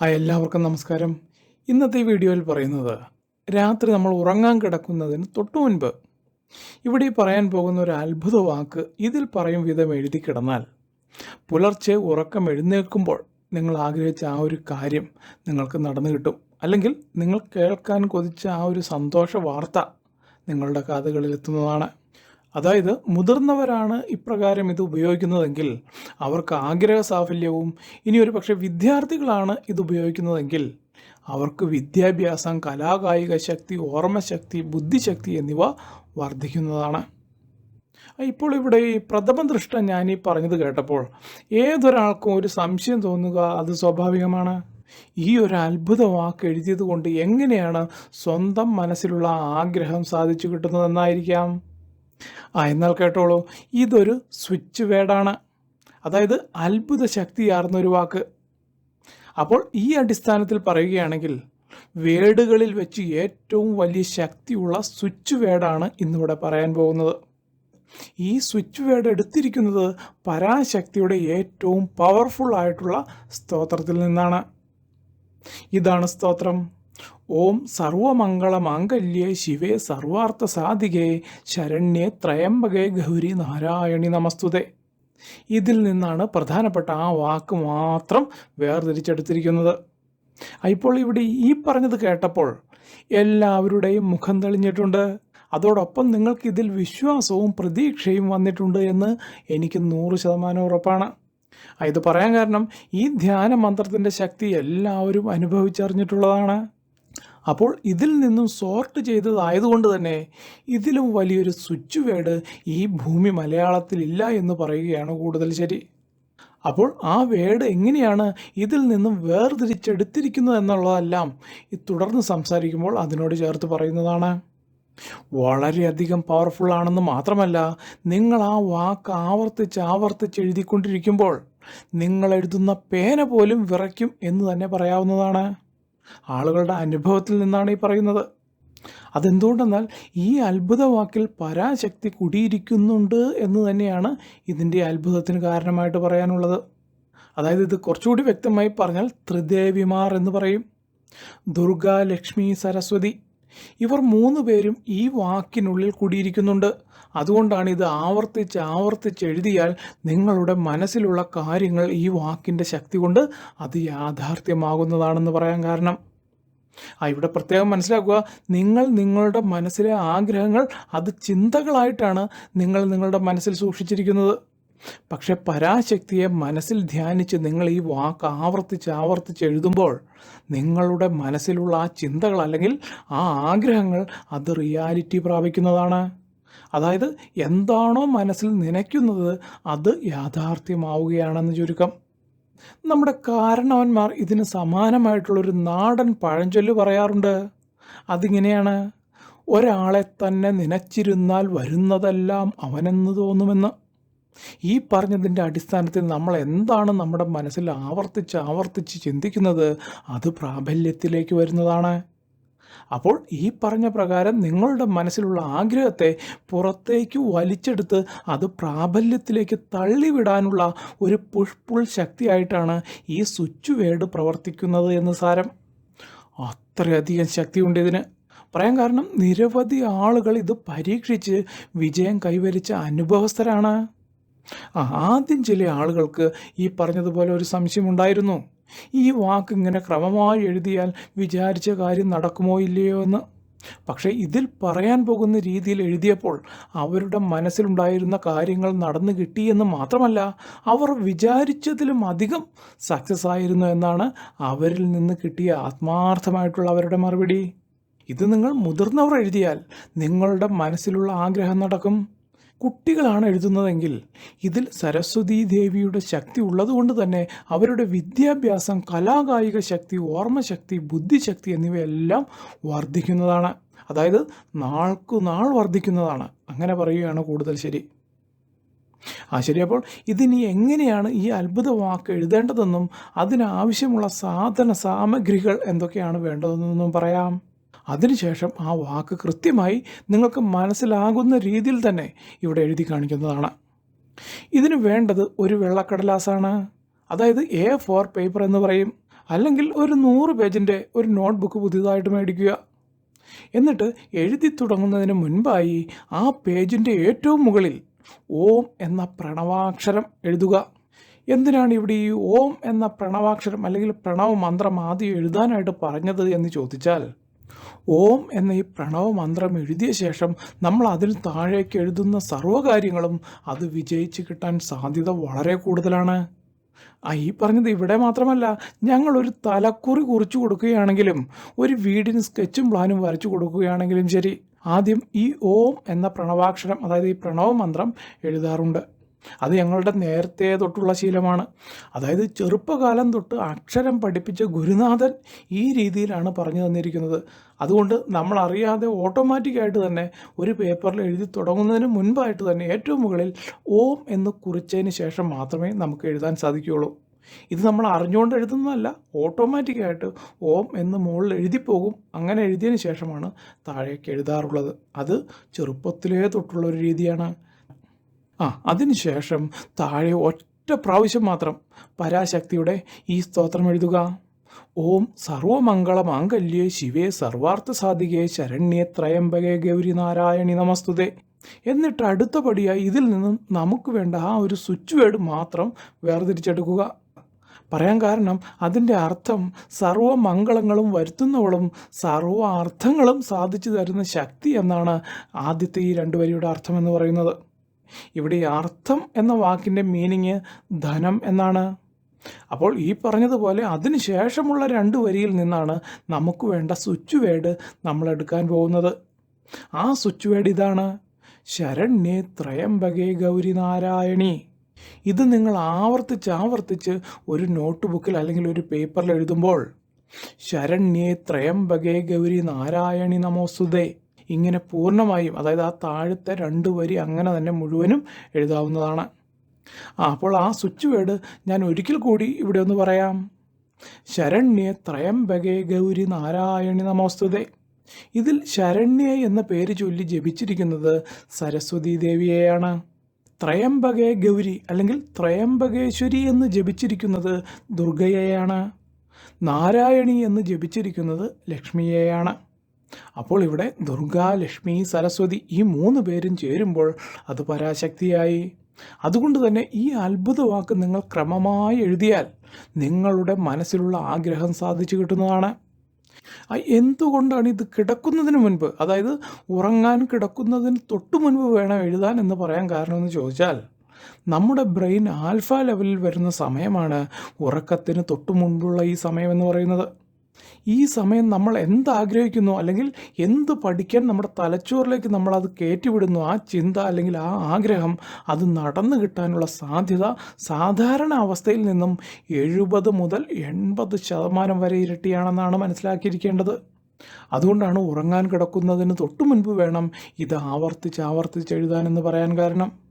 ആ എല്ലാവർക്കും നമസ്കാരം. ഇന്നത്തെ വീഡിയോയിൽ പറയുന്നത് രാത്രി നമ്മൾ ഉറങ്ങാൻ കിടക്കുന്നതിന് തൊട്ടു മുൻപ്. ഇവിടെ പറയാൻ പോകുന്ന ഒരു അത്ഭുത വാക്ക് ഇതിൽ പറയും വിധം എഴുതി കിടന്നാൽ. പുലർച്ചെ ഉറക്കം എഴുന്നേൽക്കുമ്പോൾ നിങ്ങൾ ആഗ്രഹിച്ച ആ ഒരു കാര്യം നിങ്ങൾക്ക് നടന്നു കിട്ടും. അല്ലെങ്കിൽ നിങ്ങൾ കേൾക്കാൻ കൊതിച്ച ആ ഒരു സന്തോഷ വാർത്ത നിങ്ങളുടെ കാതുകളിൽ എത്തുന്നതാണ്. അതായത് മുതിർന്നവരാണ് ഇപ്രകാരം ഇത് ഉപയോഗിക്കുന്നതെങ്കിൽ അവർക്ക് ആഗ്രഹ സാഫല്യവും ഇനി ഒരു പക്ഷേ വിദ്യാർത്ഥികളാണ് ഇത് ഉപയോഗിക്കുന്നതെങ്കിൽ അവർക്ക് വിദ്യാഭ്യാസം കലാകായിക ശക്തി ഓർമ്മശക്തി ബുദ്ധിശക്തി എന്നിവ വർദ്ധിക്കുന്നതാണ്. ഇപ്പോൾ ഇവിടെ ഈ പ്രഥമ ദൃഷ്ട ഞാൻ ഈ പറഞ്ഞത് കേട്ടപ്പോൾ ഏതൊരാൾക്കും ഒരു സംശയം തോന്നുക അത് സ്വാഭാവികമാണ്. ഈ ഒരു അത്ഭുത വാക്ക് എഴുതിയത് കൊണ്ട് എങ്ങനെയാണ് സ്വന്തം മനസ്സിലുള്ള ആഗ്രഹം സാധിച്ചു കിട്ടുന്നതെന്നായിരിക്കാം ആ എന്നാൽ കേട്ടോളൂ. ഇതൊരു സ്വിച്ച് വേഡാണ്. അതായത് അത്ഭുത ശക്തിയാർന്ന ഒരു വാക്ക്. അപ്പോൾ ഈ അടിസ്ഥാനത്തിൽ പറയുകയാണെങ്കിൽ വേഡുകളിൽ വെച്ച് ഏറ്റവും വലിയ ശക്തിയുള്ള സ്വിച്ച് വേഡാണ് ഇന്നിവിടെ പറയാൻ പോകുന്നത്. ഈ സ്വിച്ച് വേഡ് എടുത്തിരിക്കുന്നത് പരാശക്തിയുടെ ഏറ്റവും പവർഫുൾ ആയിട്ടുള്ള സ്തോത്രത്തിൽ നിന്നാണ്. ഇതാണ് സ്തോത്രം. ഓം സർവമംഗള മാംഗല്യേ ശിവേ സർവാർത്ഥ സാധികേ ശരണ്യേ ത്രയംബകേ ഗൗരി നാരായണി നമസ്തുതേ. ഇതിൽ നിന്നാണ് പ്രധാനപ്പെട്ട ആ വാക്ക് മാത്രം വേർതിരിച്ചെടുത്തിരിക്കുന്നത്. ഇപ്പോൾ ഇവിടെ ഈ പറഞ്ഞത് കേട്ടപ്പോൾ എല്ലാവരുടെയും മുഖം തെളിഞ്ഞിട്ടുണ്ട്. അതോടൊപ്പം നിങ്ങൾക്ക് ഇതിൽ വിശ്വാസവും പ്രതീക്ഷയും വന്നിട്ടുണ്ട് എന്ന് എനിക്ക് നൂറ് ശതമാനം ഉറപ്പാണ്. ഇത് പറയാൻ കാരണം ഈ ധ്യാന മന്ത്രത്തിന്റെ ശക്തി എല്ലാവരും അനുഭവിച്ചറിഞ്ഞിട്ടുള്ളതാണ്. അപ്പോൾ ഇതിൽ നിന്നും സോർട്ട് ചെയ്തതായതുകൊണ്ട് തന്നെ ഇതിലും വലിയൊരു സ്വിച്ച് വേഡ് ഈ ഭൂമി മലയാളത്തിലില്ല എന്ന് പറയുകയാണ് കൂടുതൽ ശരി. അപ്പോൾ ആ വേഡ് എങ്ങനെയാണ് ഇതിൽ നിന്നും വേർതിരിച്ചെടുത്തിരിക്കുന്നത് എന്നുള്ളതെല്ലാം തുടർന്ന് സംസാരിക്കുമ്പോൾ അതിനോട് ചേർത്ത് പറയുന്നതാണ്. വളരെയധികം പവർഫുൾ ആണെന്ന് മാത്രമല്ല നിങ്ങൾ ആ വാക്ക് ആവർത്തിച്ച് ആവർത്തിച്ച് എഴുതിക്കൊണ്ടിരിക്കുമ്പോൾ നിങ്ങൾ എഴുതുന്ന പേന പോലും വിറയ്ക്കും എന്ന് തന്നെ പറയാവുന്നതാണ്. ആളുകളുടെ അനുഭവത്തിൽ നിന്നാണ് ഈ പറയുന്നത്. അതെന്തുകൊണ്ടെന്നാൽ ഈ അത്ഭുത വാക്കിൽ പരാശക്തി കുടിയിരിക്കുന്നുണ്ട് എന്ന് തന്നെയാണ് ഇതിന്റെ അത്ഭുതത്തിന് കാരണമായിട്ട് പറയാനുള്ളത്. അതായത് ഇത് കുറച്ചുകൂടി വ്യക്തമായി പറഞ്ഞാൽ ത്രിദേവിമാർ എന്ന് പറയും. ദുർഗ ലക്ഷ്മി സരസ്വതി ഇവർ മൂന്ന് പേരും ഈ വാക്കിനുള്ളിൽ കൂടിയിരിക്കുന്നുണ്ട്. അതുകൊണ്ടാണ് ഇത് ആവർത്തിച്ച് ആവർത്തിച്ച് എഴുതിയാൽ നിങ്ങളുടെ മനസ്സിലുള്ള കാര്യങ്ങൾ ഈ വാക്കിന്റെ ശക്തി കൊണ്ട് അത് യാഥാർത്ഥ്യമാകുന്നതാണെന്ന് പറയാൻ കാരണം. ആ ഇവിടെ പ്രത്യേകം മനസ്സിലാക്കുക. നിങ്ങൾ നിങ്ങളുടെ മനസ്സിലെ ആഗ്രഹങ്ങൾ അത് ചിന്തകളായിട്ടാണ് നിങ്ങൾ നിങ്ങളുടെ മനസ്സിൽ സൂക്ഷിച്ചിരിക്കുന്നത്. പക്ഷെ പരാശക്തിയെ മനസ്സിൽ ധ്യാനിച്ച് നിങ്ങൾ ഈ വാക്ക് ആവർത്തിച്ച് ആവർത്തിച്ച് എഴുതുമ്പോൾ നിങ്ങളുടെ മനസ്സിലുള്ള ആ ചിന്തകൾ അല്ലെങ്കിൽ ആ ആഗ്രഹങ്ങൾ അത് റിയാലിറ്റി പ്രാപിക്കുന്നതാണ്. അതായത് എന്താണോ മനസ്സിൽ നനയ്ക്കുന്നത് അത് യാഥാർത്ഥ്യമാവുകയാണെന്ന് ചുരുക്കം. നമ്മുടെ കാരണവന്മാർ ഇതിന് സമാനമായിട്ടുള്ളൊരു നാടൻ പഴഞ്ചൊല്ല് പറയാറുണ്ട്. അതിങ്ങനെയാണ് ഒരാളെ തന്നെ നനച്ചിരുന്നാൽ വരുന്നതെല്ലാം അവനെന്ന് തോന്നുമെന്ന്. ഈ പറഞ്ഞതിന്റെ അടിസ്ഥാനത്തിൽ നമ്മൾ എന്താണ് നമ്മുടെ മനസ്സിൽ ആവർത്തിച്ച് ആവർത്തിച്ച് ചിന്തിക്കുന്നത്? അത് പ്രാബല്യത്തിലേക്ക് വരുന്നതാണ്. അപ്പോൾ ഈ പറഞ്ഞ പ്രകാരം നിങ്ങളുടെ മനസ്സിലുള്ള ആഗ്രഹത്തെ പുറത്തേക്ക് വലിച്ചെടുത്ത് അത് പ്രാബല്യത്തിലേക്ക് തള്ളിവിടാനുള്ള ഒരു പുഷ് പുൾ ശക്തിയായിട്ടാണ് ഈ സ്വിച്ച് വേർഡ് പ്രവർത്തിക്കുന്നത് എന്ന് സാരം. അത്രയധികം ശക്തിയുണ്ട് ഇതിന്. പറയാൻ കാരണം നിരവധി ആളുകൾ ഇത് പരീക്ഷിച്ച് വിജയം കൈവരിച്ച അനുഭവസ്ഥരാണ്. ആ ആദ്യം ചില ആളുകൾക്ക് ഈ പറഞ്ഞതുപോലെ ഒരു സംശയമുണ്ടായിരുന്നു ഈ വാക്ക് ഇങ്ങനെ ക്രമമായി എഴുതിയാൽ വിചാരിച്ച കാര്യം നടക്കുമോ ഇല്ലയോ എന്ന്. പക്ഷേ ഇതിൽ പറയാൻ പോകുന്ന രീതിയിൽ എഴുതിയപ്പോൾ അവരുടെ മനസ്സിലുണ്ടായിരുന്ന കാര്യങ്ങൾ നടന്നു കിട്ടിയെന്ന് മാത്രമല്ല അവർ വിചാരിച്ചതിലും അധികം സക്സസ് ആയിരുന്നു എന്നാണ് അവരിൽ നിന്ന് കിട്ടിയ ആത്മാർത്ഥമായിട്ടുള്ള അവരുടെ മറുപടി. ഇത് നിങ്ങൾ മുതിർന്നവർ എഴുതിയാൽ നിങ്ങളുടെ മനസ്സിലുള്ള ആഗ്രഹം നടക്കും. കുട്ടികളാണ് എഴുതുന്നതെങ്കിൽ ഇതിൽ സരസ്വതീ ദേവിയുടെ ശക്തി ഉള്ളതുകൊണ്ട് തന്നെ അവരുടെ വിദ്യാഭ്യാസം കലാകായിക ശക്തി ഓർമ്മശക്തി ബുദ്ധിശക്തി എന്നിവയെല്ലാം വർദ്ധിക്കുന്നതാണ്. അതായത് നാൾക്കു നാൾ വർദ്ധിക്കുന്നതാണ്. അങ്ങനെ പറയുകയാണ് കൂടുതൽ ശരി. ആ ശരി അപ്പോൾ ഇതിനി എങ്ങനെയാണ് ഈ അത്ഭുത വാക്ക് എഴുതേണ്ടതെന്നും അതിനാവശ്യമുള്ള സാധന സാമഗ്രികൾ എന്തൊക്കെയാണ് വേണ്ടതെന്നും പറയാം. അതിനുശേഷം ആ വാക്ക് കൃത്യമായി നിങ്ങൾക്ക് മനസ്സിലാകുന്ന രീതിയിൽ തന്നെ ഇവിടെ എഴുതി കാണിക്കുന്നതാണ്. ഇതിന് വേണ്ടത് ഒരു വെള്ളക്കടലാസാണ്. അതായത് എ ഫോർ പേപ്പർ എന്ന് പറയും. അല്ലെങ്കിൽ ഒരു നൂറ് പേജിന്റെ ഒരു നോട്ട് ബുക്ക് പുതിയതായിട്ട് മേടിക്കുക. എന്നിട്ട് എഴുതി തുടങ്ങുന്നതിന് മുൻപായി ആ പേജിന്റെ ഏറ്റവും മുകളിൽ ഓം എന്ന പ്രണവാക്ഷരം എഴുതുക. എന്തിനാണ് ഇവിടെ ഈ ഓം എന്ന പ്രണവാക്ഷരം അല്ലെങ്കിൽ പ്രണവ മന്ത്രം ആദ്യം എഴുതാനായിട്ട് പറഞ്ഞത് എന്ന് ചോദിച്ചാൽ ഓം എന്ന ഈ പ്രണവ മന്ത്രം എഴുതിയ ശേഷം നമ്മൾ അതിന് താഴേക്ക് എഴുതുന്ന സർവകാര്യങ്ങളും അത് വിജയിച്ച് കിട്ടാൻ സാധ്യത വളരെ കൂടുതലാണ്. ആ ഈ പറഞ്ഞത് ഇവിടെ മാത്രമല്ല ഞങ്ങൾ ഒരു തലക്കുറി കുറിച്ചു കൊടുക്കുകയാണെങ്കിലും ഒരു വീടിന് സ്കെച്ചും പ്ലാനും വരച്ചു കൊടുക്കുകയാണെങ്കിലും ശരി. ആദ്യം ഈ ഓം എന്ന പ്രണവാക്ഷരം അതായത് ഈ പ്രണവ മന്ത്രം എഴുതാറുണ്ട്. അത് ഞങ്ങളുടെ നേരത്തെ തൊട്ടുള്ള ശീലമാണ്. അതായത് ചെറുപ്പകാലം തൊട്ട് അക്ഷരം പഠിപ്പിച്ച ഗുരുനാഥൻ ഈ രീതിയിലാണ് പറഞ്ഞു തന്നിരിക്കുന്നത്. അതുകൊണ്ട് നമ്മൾ അറിയാതെ ഓട്ടോമാറ്റിക്കായിട്ട് തന്നെ ഒരു പേപ്പറിൽ എഴുതി തുടങ്ങുന്നതിന് മുൻപായിട്ട് തന്നെ ഏറ്റവും മുകളിൽ ഓം എന്ന് കുറിച്ചതിന് ശേഷം മാത്രമേ നമുക്ക് എഴുതാൻ സാധിക്കുകയുള്ളൂ. ഇത് നമ്മൾ അറിഞ്ഞുകൊണ്ട് എഴുതുന്നതല്ല ഓട്ടോമാറ്റിക്കായിട്ട് ഓം എന്ന് മുകളിൽ എഴുതിപ്പോകും. അങ്ങനെ എഴുതിയതിന് ശേഷമാണ് താഴേക്ക് എഴുതാറുള്ളത്. അത് ചെറുപ്പത്തിലേ തൊട്ടുള്ള ഒരു രീതിയാണ്. ആ അതിനുശേഷം താഴെ ഒറ്റ പ്രാവശ്യം മാത്രം പരാശക്തിയുടെ ഈ സ്തോത്രം എഴുതുക. ഓം സർവമംഗള മാംഗല്യേ ശിവേ സർവാർത്ഥ സാധികേ ശരണ്യേ ത്രയംബകേ ഗൗരി നാരായണി നമസ്തുതേ. എന്നിട്ട് അടുത്ത പടിയായി ഇതിൽ നിന്നും നമുക്ക് വേണ്ട ആ ഒരു സ്വിച്ച് വേർഡ് മാത്രം വേർതിരിച്ചെടുക്കുക. പറയാൻ കാരണം അതിന്റെ അർത്ഥം സർവമംഗളങ്ങളും വരുത്തുന്നവളും സർവ അർത്ഥങ്ങളും സാധിച്ചു തരുന്ന ശക്തി എന്നാണ് ആദ്യത്തെ ഈ രണ്ട് വരിയുടെ അർത്ഥം എന്ന് പറയുന്നത്. ഇവിടെ അർത്ഥം എന്ന വാക്കിന്റെ മീനിങ് ധനം എന്നാണ്. അപ്പോൾ ഈ പറഞ്ഞതുപോലെ അതിനുശേഷമുള്ള രണ്ട് വരിയിൽ നിന്നാണ് നമുക്ക് വേണ്ട സ്വിച്ച് വേഡ് നമ്മൾ എടുക്കാൻ പോകുന്നത്. ആ സ്വിച്ച് വേഡ് ഇതാണ്. ശരണ്യേ ത്രയംബകേ ഗൗരി നാരായണി. ഇത് നിങ്ങൾ ആവർത്തിച്ച് ആവർത്തിച്ച് ഒരു നോട്ട് ബുക്കിൽ അല്ലെങ്കിൽ ഒരു പേപ്പറിൽ എഴുതുമ്പോൾ ശരണ്യേ ത്രയംബകേ ഗൗരി നാരായണി നമോസ്തുതേ. ഇങ്ങനെ പൂർണമായും അതായത് ആ താഴത്തെ രണ്ട് വരി അങ്ങനെ തന്നെ മുഴുവനും എഴുതാവുന്നതാണ്. ആ അപ്പോൾ ആ സ്വിച്ച് വേർഡ് ഞാൻ ഒരിക്കൽ കൂടി ഇവിടെ ഒന്ന് പറയാം. ശരണ്യ ത്രയംബകേ ഗൗരി നാരായണി നമോസ്തുതേ. ഇതിൽ ശരണ്യ എന്ന പേര് ചൊല്ലി ജപിച്ചിരിക്കുന്നത് സരസ്വതി ദേവിയെയാണ്. ത്രയംബകേ ഗൗരി അല്ലെങ്കിൽ ത്രയംബകേശ്വരി എന്ന് ജപിച്ചിരിക്കുന്നത് ദുർഗയെയാണ്. നാരായണി എന്ന് ജപിച്ചിരിക്കുന്നത് ലക്ഷ്മിയെയാണ്. അപ്പോൾ ഇവിടെ ദുർഗ ലക്ഷ്മി സരസ്വതി ഈ മൂന്ന് പേരും ചേരുമ്പോൾ അത് പരാശക്തിയായി. അതുകൊണ്ട് തന്നെ ഈ അത്ഭുത വാക്ക് നിങ്ങൾ ക്രമമായി എഴുതിയാൽ നിങ്ങളുടെ മനസ്സിലുള്ള ആഗ്രഹം സാധിച്ചു കിട്ടുന്നതാണ്. എന്തുകൊണ്ടാണ് ഇത് കിടക്കുന്നതിന് മുൻപ്? അതായത് ഉറങ്ങാൻ കിടക്കുന്നതിന് തൊട്ടു മുൻപ് വേണം എഴുതാൻ എന്ന് പറയാൻ കാരണമെന്ന് ചോദിച്ചാൽ നമ്മുടെ ബ്രെയിൻ ആൽഫ ലെവലിൽ വരുന്ന സമയമാണ് ഉറക്കത്തിന് തൊട്ടു മുൻപുള്ള ഈ സമയമെന്ന് പറയുന്നത്. ഈ സമയം നമ്മൾ എന്ത് ആഗ്രഹിക്കുന്നു അല്ലെങ്കിൽ എന്ത് പഠിക്കാൻ നമ്മുടെ തലച്ചോറിലേക്ക് നമ്മൾ അത് കയറ്റിവിടുന്നു? ആ ചിന്ത അല്ലെങ്കിൽ ആ ആഗ്രഹം അത് നടന്നു കിട്ടാനുള്ള സാധ്യത സാധാരണ അവസ്ഥയിൽ നിന്നും എഴുപത് മുതൽ എൺപത് ശതമാനം വരെ ഇരട്ടിയാണെന്നാണ് മനസ്സിലാക്കിയിരിക്കേണ്ടത്. അതുകൊണ്ടാണ് ഉറങ്ങാൻ കിടക്കുന്നതിന് തൊട്ടു മുൻപ് വേണം ഇത് ആവർത്തിച്ച് ആവർത്തിച്ച് എഴുതാനെന്ന് പറയാൻ കാരണം.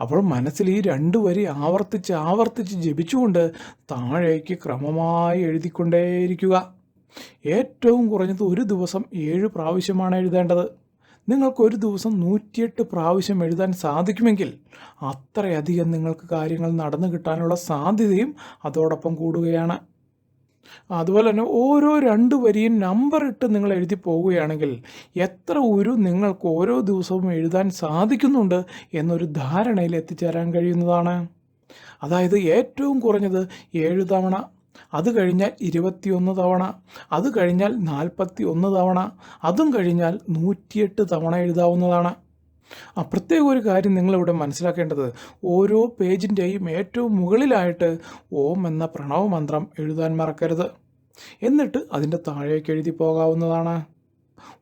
അപ്പോൾ മനസ്സിൽ ഈ രണ്ട് വരി ആവർത്തിച്ച് ആവർത്തിച്ച് ജപിച്ചുകൊണ്ട് താഴേക്ക് ക്രമമായി എഴുതിക്കൊണ്ടേയിരിക്കുക. ഏറ്റവും കുറഞ്ഞത് ഒരു ദിവസം ഏഴ് പ്രാവശ്യമാണ് എഴുതേണ്ടത്. നിങ്ങൾക്ക് ഒരു ദിവസം നൂറ്റിയെട്ട് പ്രാവശ്യം എഴുതാൻ സാധിക്കുമെങ്കിൽ അത്രയധികം നിങ്ങൾക്ക് കാര്യങ്ങൾ നടന്നു കിട്ടാനുള്ള സാധ്യതയും അതോടൊപ്പം കൂടുകയാണ്. അതുപോലെ തന്നെ ഓരോ രണ്ട് വരിയും നമ്പർ ഇട്ട് നിങ്ങൾ എഴുതി പോവുകയാണെങ്കിൽ എത്ര ഒരു നിങ്ങൾക്ക് ഓരോ ദിവസവും എഴുതാൻ സാധിക്കുന്നുണ്ട് എന്നൊരു ധാരണയിൽ എത്തിച്ചേരാൻ കഴിയുന്നതാണ്. അതായത് ഏറ്റവും കുറഞ്ഞത് ഏഴ് തവണ അത് കഴിഞ്ഞാൽ ഇരുപത്തിയൊന്ന് തവണ അത് കഴിഞ്ഞാൽ നാൽപ്പത്തി ഒന്ന് തവണ അതും കഴിഞ്ഞാൽ നൂറ്റിയെട്ട് തവണ എഴുതാവുന്നതാണ്. ആ പ്രത്യേക ഒരു കാര്യം നിങ്ങളിവിടെ മനസ്സിലാക്കേണ്ടത് ഓരോ പേജിന്റെയും ഏറ്റവും മുകളിലായിട്ട് ഓം എന്ന പ്രണവ മന്ത്രം എഴുതാൻ മറക്കരുത്. എന്നിട്ട് അതിന്റെ താഴേക്ക് എഴുതി പോകാവുന്നതാണ്.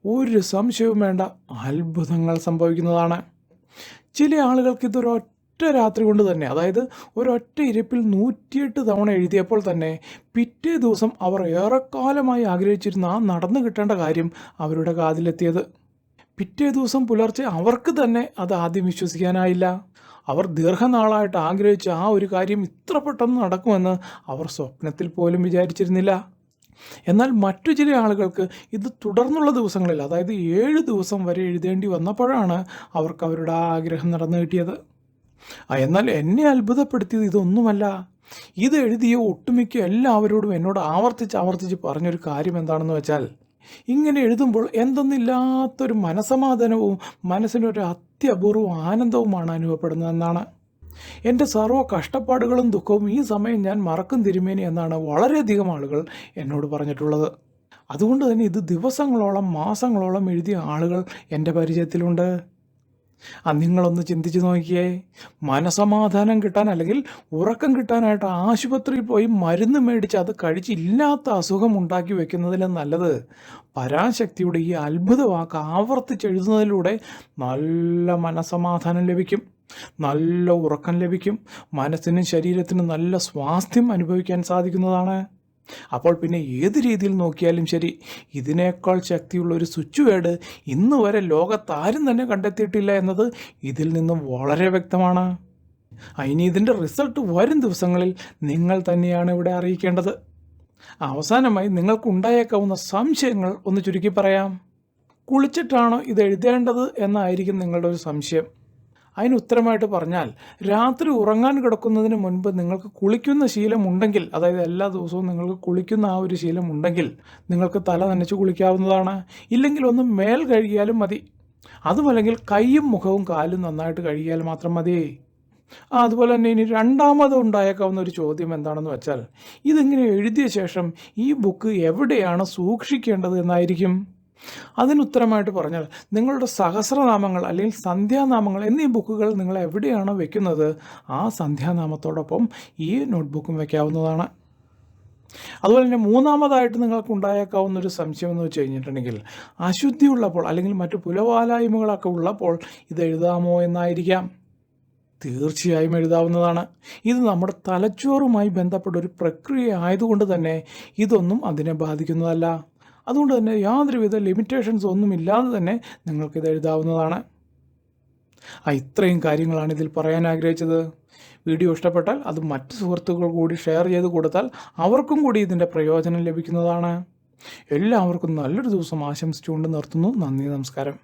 ഒരു സംശയവും വേണ്ട അത്ഭുതങ്ങൾ സംഭവിക്കുന്നതാണ്. ചില ആളുകൾക്ക് ഇതൊരൊറ്റ രാത്രി കൊണ്ട് തന്നെ അതായത് ഒരൊറ്റ ഇരിപ്പിൽ നൂറ്റിയെട്ട് തവണ എഴുതിയപ്പോൾ തന്നെ പിറ്റേ ദിവസം അവർ ഏറെക്കാലമായി ആഗ്രഹിച്ചിരുന്ന ആ നടന്നു കിട്ടേണ്ട കാര്യം അവരുടെ കാതിലെത്തിയത്. പിറ്റേ ദിവസം പുലർച്ചെ അവർക്ക് തന്നെ അത് ആദ്യം വിശ്വസിക്കാനായില്ല. അവർ ദീർഘനാളായിട്ട് ആഗ്രഹിച്ച ആ ഒരു കാര്യം ഇത്ര പെട്ടെന്ന് നടക്കുമെന്ന് അവർ സ്വപ്നത്തിൽ പോലും വിചാരിച്ചിരുന്നില്ല. എന്നാൽ മറ്റു ചില ആളുകൾക്ക് ഇത് തുടർന്നുള്ള ദിവസങ്ങളിൽ അതായത് ഏഴ് ദിവസം വരെ എഴുതേണ്ടി വന്നപ്പോഴാണ് അവർക്ക് അവരുടെ ആഗ്രഹം നടന്നു കിട്ടിയത്. എന്നാൽ എന്നെ അത്ഭുതപ്പെടുത്തിയത് ഇതൊന്നുമല്ല. ഇത് എഴുതിയ ഒട്ടുമിക്ക എല്ലാവരോടും എന്നോട് ആവർത്തിച്ച് ആവർത്തിച്ച് പറഞ്ഞൊരു കാര്യം എന്താണെന്ന് വെച്ചാൽ ഇങ്ങനെ എഴുതുമ്പോൾ എന്തെന്നില്ലാത്തൊരു മനസമാധാനവും മനസ്സിനൊരു അത്യപൂർവ ആനന്ദവുമാണ് അനുഭവപ്പെടുന്നതെന്നാണ് എന്റെ സർവ കഷ്ടപ്പാടുകളും ദുഃഖവും ഈ സമയം ഞാൻ മറക്കും തിരുമേനി എന്നാണ് വളരെയധികം ആളുകൾ എന്നോട് പറഞ്ഞിട്ടുള്ളത്. അതുകൊണ്ട് തന്നെ ഇത് ദിവസങ്ങളോളം മാസങ്ങളോളം എഴുതിയ ആളുകൾ എന്റെ പരിചയത്തിലുണ്ട്. ആ നിങ്ങളൊന്ന് ചിന്തിച്ച് നോക്കിയേ. മനസമാധാനം കിട്ടാൻ അല്ലെങ്കിൽ ഉറക്കം കിട്ടാനായിട്ട് ആശുപത്രിയിൽ പോയി മരുന്ന് മേടിച്ച് അത് കഴിച്ച് ഇല്ലാത്ത അസുഖം ഉണ്ടാക്കി വെക്കുന്നതിലും നല്ലത്. പരാശക്തിയുടെ ഈ അത്ഭുത വാക്ക് ആവർത്തിച്ചെഴുതുന്നതിലൂടെ നല്ല മനസമാധാനം ലഭിക്കും. നല്ല ഉറക്കം ലഭിക്കും. മനസ്സിനും ശരീരത്തിനും നല്ല സ്വാസ്ഥ്യം അനുഭവിക്കാൻ സാധിക്കുന്നതാണ്. അപ്പോൾ പിന്നെ ഏത് രീതിയിൽ നോക്കിയാലും ശരി ഇതിനേക്കാൾ ശക്തിയുള്ള ഒരു സ്വിച്ച് വേർഡ് ഇന്ന് വരെ ലോകത്താരും തന്നെ കണ്ടെത്തിയിട്ടില്ല എന്നത് ഇതിൽ നിന്നും വളരെ വ്യക്തമാണ്. ഇനി ഇതിന്റെ റിസൾട്ട് വരും ദിവസങ്ങളിൽ നിങ്ങൾ തന്നെയാണ് ഇവിടെ അറിയിക്കേണ്ടത്. അവസാനമായി നിങ്ങൾക്കുണ്ടായേക്കാവുന്ന സംശയങ്ങൾ ഒന്ന് ചുരുക്കി പറയാം. കുളിച്ചിട്ടാണോ ഇത് എഴുതേണ്ടത് എന്നായിരിക്കും നിങ്ങളുടെ ഒരു സംശയം. അതിന് ഉത്തരമായിട്ട് പറഞ്ഞാൽ രാത്രി ഉറങ്ങാൻ കിടക്കുന്നതിന് മുൻപ് നിങ്ങൾക്ക് കുളിക്കുന്ന ശീലമുണ്ടെങ്കിൽ അതായത് എല്ലാ ദിവസവും നിങ്ങൾക്ക് കുളിക്കുന്ന ആ ഒരു ശീലമുണ്ടെങ്കിൽ നിങ്ങൾക്ക് തല നനച്ച് കുളിക്കാവുന്നതാണ്. ഇല്ലെങ്കിൽ ഒന്ന് മേൽ കഴുകിയാലും മതി. അതുമല്ലെങ്കിൽ കൈയും മുഖവും കാലും നന്നായിട്ട് കഴുകിയാൽ മാത്രം മതി. അതുപോലെ തന്നെ ഇനി രണ്ടാമത് ഉണ്ടായേക്കാവുന്ന ഒരു ചോദ്യം എന്താണെന്ന് വെച്ചാൽ ഇതിങ്ങനെ എഴുതിയ ശേഷം ഈ ബുക്ക് എവിടെയാണ് സൂക്ഷിക്കേണ്ടത് എന്നായിരിക്കും. അതിനുത്തരമായിട്ട് പറഞ്ഞാൽ നിങ്ങളുടെ സഹസ്രനാമങ്ങൾ അല്ലെങ്കിൽ സന്ധ്യാനാമങ്ങൾ എന്നീ ബുക്കുകൾ നിങ്ങൾ എവിടെയാണോ വെക്കുന്നത് ആ സന്ധ്യാനാമത്തോടൊപ്പം ഈ നോട്ട്ബുക്കും വയ്ക്കാവുന്നതാണ് അതുപോലെ തന്നെ മൂന്നാമതായിട്ട് നിങ്ങൾക്ക് ഉണ്ടായേക്കാവുന്ന ഒരു സംശയം എന്ന് വെച്ച് കഴിഞ്ഞിട്ടുണ്ടെങ്കിൽ അശുദ്ധി ഉള്ളപ്പോൾ അല്ലെങ്കിൽ മറ്റു പുലവാലായ്മകളൊക്കെ ഉള്ളപ്പോൾ ഇത് എഴുതാമോ എന്നായിരിക്കാം. തീർച്ചയായും എഴുതാവുന്നതാണ്. ഇത് നമ്മുടെ തലച്ചോറുമായി ബന്ധപ്പെട്ട ഒരു പ്രക്രിയ ആയതുകൊണ്ട് തന്നെ ഇതൊന്നും അതിനെ ബാധിക്കുന്നതല്ല. അതുകൊണ്ട് തന്നെ യാതൊരുവിധ ലിമിറ്റേഷൻസ് ഒന്നും ഇല്ലാതെ തന്നെ നിങ്ങൾക്കിത് എഴുതാവുന്നതാണ്. ആ ഇത്രയും കാര്യങ്ങളാണ് ഇതിൽ പറയാൻ ആഗ്രഹിച്ചത്. വീഡിയോ ഇഷ്ടപ്പെട്ടാൽ അത് മറ്റ് സുഹൃത്തുക്കൾ കൂടി ഷെയർ ചെയ്ത് കൊടുത്താൽ അവർക്കും കൂടി ഇതിന്റെ പ്രയോജനം ലഭിക്കുന്നതാണ്. എല്ലാവർക്കും നല്ലൊരു ദിവസം ആശംസിച്ചുകൊണ്ട് നിർത്തുന്നു. നന്ദി നമസ്കാരം.